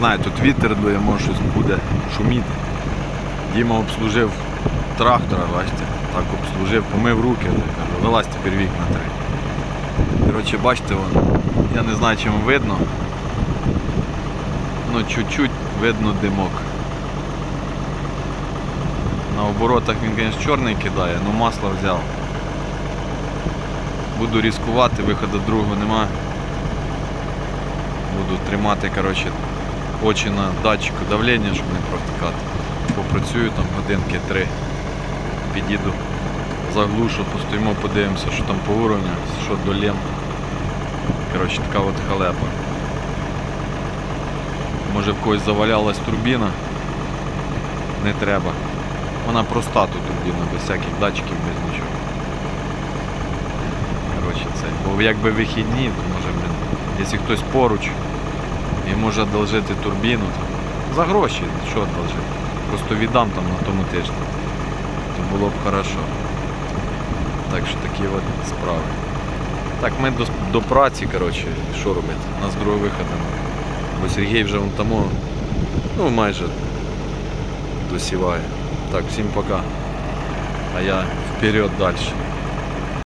знаю, тут вітер дує, може щось буде шуміти. Діма обслужив трактора, бачите, так обслужив, помив руки, вилазь тепер вікна три. Коротше, бачите, вон, я не знаю, чим видно. Ну, чуть-чуть видно димок. На оборотах він, звісно, чорний кидає, але масло взяв. Буду різкувати, виходу другого нема. Буду тримати коротше, очі на датчику давлення, щоб не провтикати. Попрацюю там годинки три. Підійду, заглушу, постоїмо, подивимося, що там по уровню, що до лем. Коротше, така от халепа. Може в когось завалялась турбіна. Не треба. Вона проста тут турбіна, без всяких датчиків, без нічого. Коротше, це. Бо якби вихідні, то може, блін, якщо хтось поруч і може одолжити турбіну, за гроші, що одолжити? Просто віддам там на тому тижні. То було б хорошо. Так що такі от справи. Так, ми до, до праці, коротше, що робити? У нас другого виходу. немає. Бо Сергій вже вон тому, ну майже досіває. Так, всім пока. А я вперед далі.